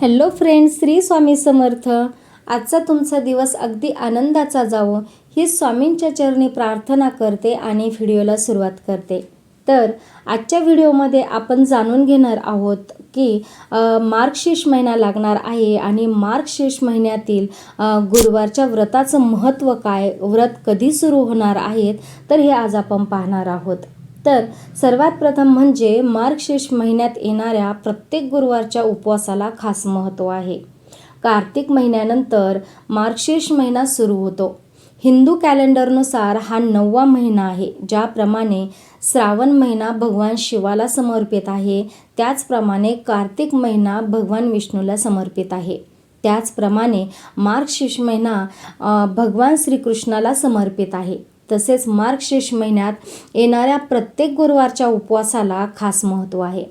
Hello friends Shri Swami Samarth. आजचा तुमचा दिवस अगदी आनंदाचा जावो ही स्वामींच्या चरणी प्रार्थना करते आणि व्हिडिओला सुरुवात करते. तर आजच्या व्हिडिओमध्ये आपण जाणून घेणार आहोत की मार्गशीर्ष महिना लागणार आहे आणि मार्गशीर्ष महिन्यातील गुरुवारच्या व्रताचं महत्त्व काय व्रत कधी सुरू होणार आहेत तर हे आज आपण पाहणार आहोत. तर सर्वात प्रथम म्हणजे मार्गशीर्ष महिन्यात येणाऱ्या प्रत्येक गुरुवारच्या उपवासाला खास महत्त्व आहे. कार्तिक महिन्यानंतर मार्गशीर्ष महिना सुरू होतो. हिंदू कॅलेंडरनुसार हा नववा महिना आहे ज्याप्रमाणे श्रावण महिना भगवान शिवाला समर्पित आहे. त्याचप्रमाणे कार्तिक महिना भगवान विष्णूला समर्पित आहे. त्याचप्रमाणे मार्गशीर्ष महिना भगवान श्रीकृष्णाला समर्पित आहे. तसेच मार्गशीर्ष महिन्यात येणाऱ्या प्रत्येक गुरुवारच्या उपवासाला खास महत्त्व आहे.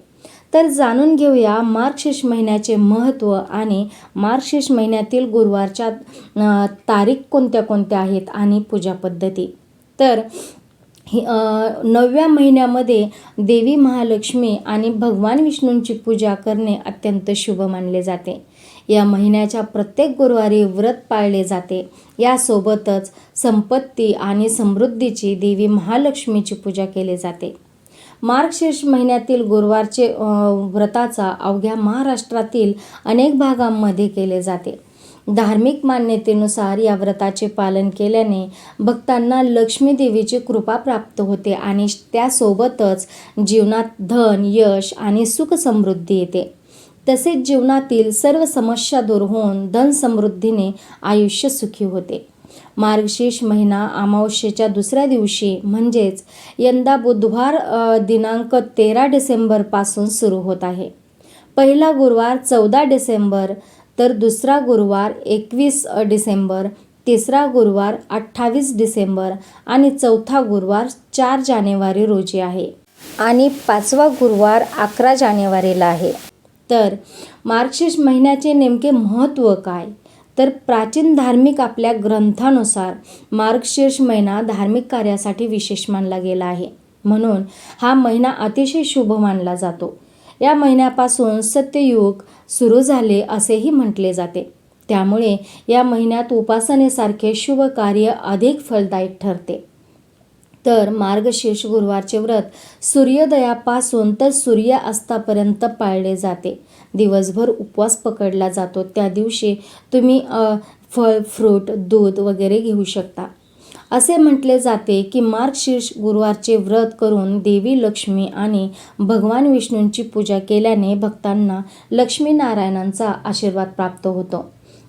तर जाणून घेऊया मार्गशीर्ष महिन्याचे महत्त्व आणि मार्गशीर्ष महिन्यातील गुरुवारच्या तारीख कोणत्या कोणत्या आहेत आणि पूजा पद्धती. तर नवव्या महिन्यामध्ये देवी महालक्ष्मी आणि भगवान विष्णूंची पूजा करणे अत्यंत शुभ मानले जाते. या महिन्याच्या प्रत्येक गुरुवारी व्रत पाळले जाते. यासोबतच संपत्ती आणि समृद्धीची देवी महालक्ष्मीची पूजा केली जाते. मार्गशीर्ष महिन्यातील गुरुवारचे व्रताचा अवघ्या महाराष्ट्रातील अनेक भागांमध्ये केले जाते. धार्मिक मान्यतेनुसार या व्रताचे पालन केल्याने भक्तांना लक्ष्मी देवीची कृपा प्राप्त होते आणि त्यासोबतच जीवनात धन यश आणि सुख समृद्धी येते. तसेच जीवनातील सर्व समस्या दूर होऊन धन समृद्धीने आयुष्य सुखी होते. मार्गशीर्ष महिना अमावस्येच्या दुसऱ्या दिवशी म्हणजेच यंदा बुधवार दिनांक तेरा डिसेंबरपासून सुरू होत आहे. पहिला गुरुवार चौदा डिसेंबर तर दुसरा गुरुवार एकवीस डिसेंबर तिसरा गुरुवार अठ्ठावीस डिसेंबर आणि चौथा गुरुवार चार जानेवारी रोजी आहे. आणि पाचवा गुरुवार अकरा जानेवारीला आहे. तर मार्गशीर्ष महिन्याचे नेमके महत्त्व काय? तर प्राचीन धार्मिक आपल्या ग्रंथानुसार मार्गशीर्ष महिना धार्मिक कार्यासाठी विशेष मानला गेला आहे. म्हणून हा महिना अतिशय शुभ मानला जातो. या महिन्यापासून सत्ययुग सुरू झाले असेही म्हटले जाते. त्यामुळे या महिन्यात उपासनेसारखे शुभ कार्य अधिक फलदायक ठरते. तर मार्गशीर्ष गुरुवारचे व्रत सूर्योदयापासून तर सूर्य अस्तापर्यंत पाळले जाते. दिवसभर उपवास पकडला जातो. त्या दिवशी तुम्ही फळ फ्रूट दूध वगैरे घेऊ शकता. असे म्हटले जाते की मार्गशीर्ष गुरुवारचे व्रत करून देवी लक्ष्मी आणि भगवान विष्णूंची पूजा केल्याने भक्तांना लक्ष्मीनारायणांचा आशीर्वाद प्राप्त होतो.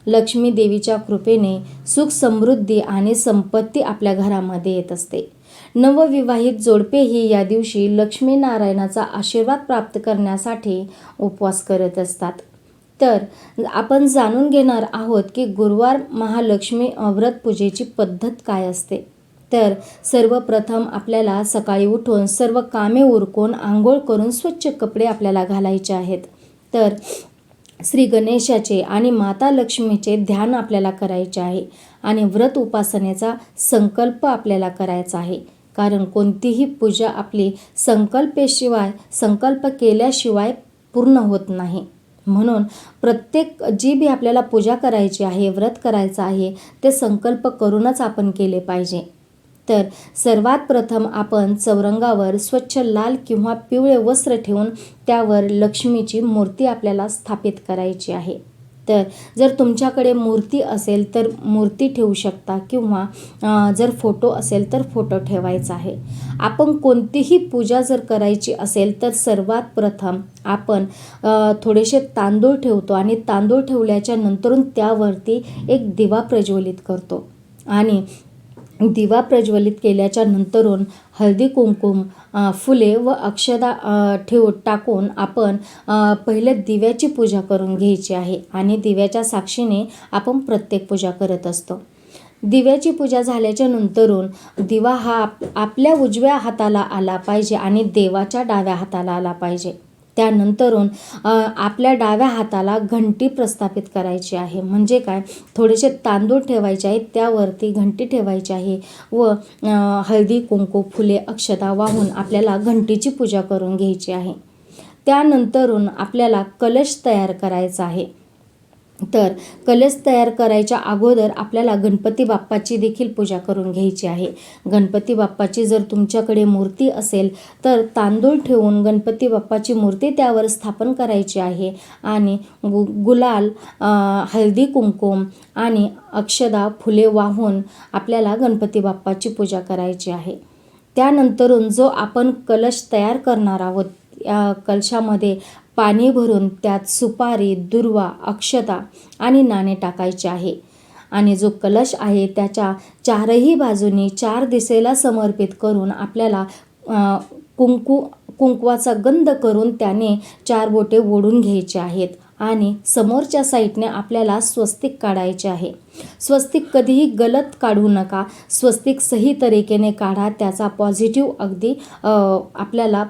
लक्ष्मी देवीच्या कृपेने सुख समृद्धी आणि संपत्ती आपल्या घरामध्ये येत असते. नवविवाहित जोडपेही या दिवशी लक्ष्मीनारायणाचा आशीर्वाद प्राप्त करण्यासाठी उपवास करत असतात. तर आपण जाणून घेणार आहोत की गुरुवार महालक्ष्मी व्रत पूजेची पद्धत काय असते. तर सर्वप्रथम आपल्याला सकाळी उठून सर्व कामे उरकून आंघोळ करून स्वच्छ कपडे आपल्याला घालायचे आहेत. तर श्री गणेशाचे आणि माता लक्ष्मीचे ध्यान आपल्याला करायचे आहे आणि व्रत उपासनेचा संकल्प आपल्याला करायचा आहे. कारण कोणतीही पूजा आपली संकल्पेशिवाय संकल्प केल्याशिवाय पूर्ण होत नाही. म्हणून प्रत्येक जी बी आपल्याला पूजा करायची आहे व्रत करायचं आहे ते संकल्प करूनच आपण केले पाहिजे. तर सर्वात प्रथम आपण चौरंगावर स्वच्छ लाल किंवा पिवळे वस्त्र ठेवून त्यावर लक्ष्मीची मूर्ती आपल्याला स्थापित करायची आहे. तर जर तुमच्याकडे मूर्ती असेल तर मूर्ती ठेवू शकता किंवा जर फोटो असेल तर फोटो ठेवायचा आहे. आपण कोणतीही पूजा जर करायची असेल तर सर्वात प्रथम आपण थोडेसे तांदूळ ठेवतो आणि तांदूळ ठेवल्याच्या नंतरून त्यावरती एक दिवा प्रज्वलित करतो. आणि दिवा प्रज्वलित केल्याच्या नंतरून हळदी कुंकुम फुले व अक्षदा ठेव टाकून आपण पहिले दिव्याची पूजा करून घ्यायची आहे आणि दिव्याच्या साक्षीने आपण प्रत्येक पूजा करत असतो. दिव्याची पूजा झाल्याच्या नंतरून दिवा हा आप- आपल्या उजव्या हाताला आला पाहिजे आणि देवाच्या डाव्या हाताला आला पाहिजे. त्यानंतरून आपल्या डाव्या हाताला घंटी प्रस्थापित करायची आहे. म्हणजे काय? थोडेसे तांदूळ ठेवायचे आहेत त्यावरती घंटी ठेवायची आहे व हळदी कुंकू फुले अक्षता वाहून आपल्याला घंटीची पूजा करून घ्यायची आहे. त्यानंतरून आपल्याला कलश तयार करायचा आहे. तर कलश तयार करायच्या अगोदर आपल्याला गणपती बाप्पाची देखील पूजा करून घ्यायची आहे. गणपती बाप्पाची जर तुमच्याकडे मूर्ती असेल तर तांदूळ ठेवून गणपती बाप्पाची मूर्ती त्यावर स्थापन करायची आहे. आणि गु गुलाल हळदी कुंकुम आणि अक्षदा फुले वाहून आपल्याला गणपती बाप्पाची पूजा करायची आहे. त्यानंतरून जो आपण कलश तयार करणार आहोत या कलशामध्ये पाणी भरून त्यात सुपारी दुर्वा अक्षता आणि नाणे टाकायचे आहे. आणि जो कलश आहे त्याच्या चारही बाजूनी चार दिशेला समर्पित करून आपल्याला कुंकू कुंकवाचा गंध करून त्याने चार बोटे ओढून घ्यायचे आहेत. आणि समोरच्या साईडने आपल्याला स्वस्तिक काढायचे आहे. स्वस्तिक कधीही गलत काढू नका. स्वस्तिक सही तरीकेने काढा. त्याचा पॉझिटिव्ह अगदी आपल्याला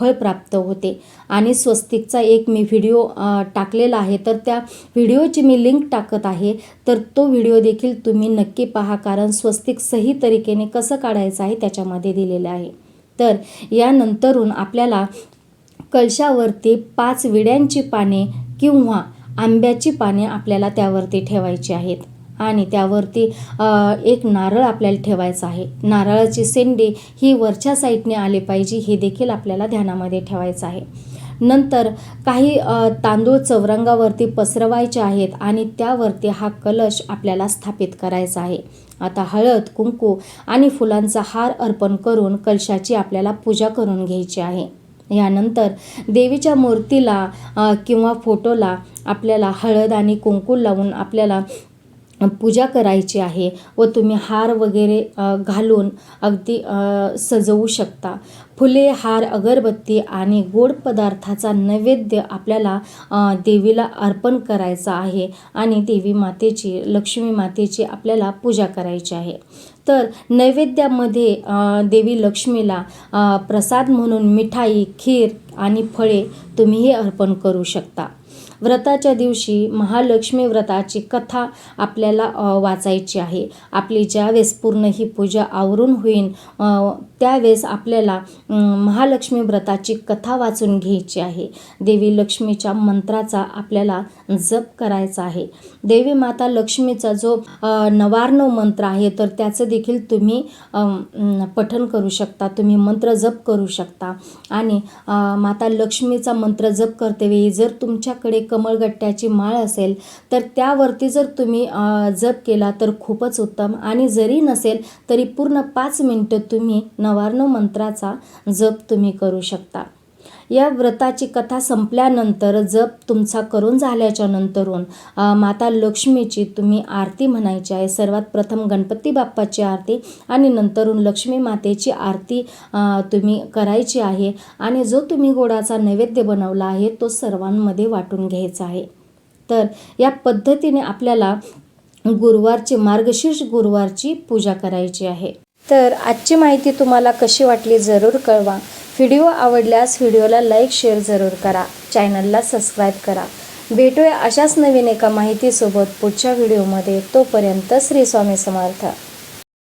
फळ प्राप्त होते. आणि स्वस्तिकचा एक मी व्हिडिओ टाकलेला आहे. तर त्या व्हिडिओची मी लिंक टाकत आहे. तर तो व्हिडिओ देखील तुम्ही नक्की पहा. कारण स्वस्तिक सही तरीकेने कसं काढायचं आहे त्याच्यामध्ये दिलेलं आहे. तर यानंतरून आपल्याला कलशावरती पाच विड्यांची पाने किंवा आंब्याची पाने आपल्याला त्यावरती ठेवायची आहेत. आणि त्यावरती एक नारळ आपल्याला ठेवायचं आहे. नारळाची शेंडी ही वरच्या साईडने आली पाहिजे हे देखील आपल्याला ध्यानामध्ये ठेवायचं आहे. नंतर काही तांदूळ चौरंगावरती पसरवायचे आहेत आणि त्यावरती हा कलश आपल्याला स्थापित करायचा आहे. आता हळद कुंकू आणि फुलांचा हार अर्पण करून कलशाची आपल्याला पूजा करून घ्यायची आहे. यानंतर देवीच्या मूर्तीला किंवा फोटोला आपल्याला हळद आणि कुंकू लावून आपल्याला पूजा करायची आहे व तुम्ही हार वगैरे घालून अगदी सजवू शकता. फुले हार अगरबत्ती आणि गोड पदार्थाचा नैवेद्य आपल्याला देवीला अर्पण करायचा आहे आणि देवी मातेची लक्ष्मी मातेची आपल्याला पूजा करायची आहे. तर नैवेद्यामध्ये देवी लक्ष्मीला प्रसाद म्हणून मिठाई खीर आणि फळे तुम्हीही अर्पण करू शकता. व्रताच्या दिवशी महालक्ष्मी व्रताची कथा आपल्याला वाचायची आहे. आपली ज्यावेळेस पूर्ण ही पूजा आवरून होईल त्यावेळेस आपल्याला महालक्ष्मी व्रताची कथा वाचून घ्यायची आहे. देवी लक्ष्मीच्या मंत्राचा आपल्याला जप करायचा आहे. देवी माता लक्ष्मीचा जो अ, नवार्णव मंत्र आहे तर त्याचं देखील तुम्ही पठन करू शकता. तुम्ही मंत्र जप करू शकता. आणि माता लक्ष्मीचा मंत्र जप करतेवेळी जर तुमच्याकडे कमळगट्ट्याची माळ असेल तर त्यावरती जर तुम्ही जप केला तर खूपच उत्तम. आणि जरी नसेल तरी पूर्ण पाच मिनटं तुम्ही नवार्णव मंत्राचा जप तुम्ही करू शकता. या व्रताची कथा संपल्यानंतर जप तुमचा करून झाल्याच्या नंतरून माता लक्ष्मीची तुम्ही आरती म्हणायची आहे. सर्वात प्रथम गणपती बाप्पाची आरती आणि नंतरून लक्ष्मी मातेची आरती तुम्ही करायची आहे. आणि जो तुम्ही गोडाचा नैवेद्य बनवला आहे तो सर्वांमध्ये वाटून घ्यायचा आहे. तर या पद्धतीने आपल्याला गुरुवारची मार्गशीर्ष गुरुवारची पूजा करायची आहे. तर आजची माहिती तुम्हाला कशी वाटली जरूर कळवा. व्हिडिओ आवडल्यास व्हिडिओला लाईक शेअर जरूर करा. चॅनलला सबस्क्राईब करा. भेटूया अशाच नवीन एका माहितीसोबत पुढच्या व्हिडिओमध्ये. तोपर्यंत श्री स्वामी समर्थ.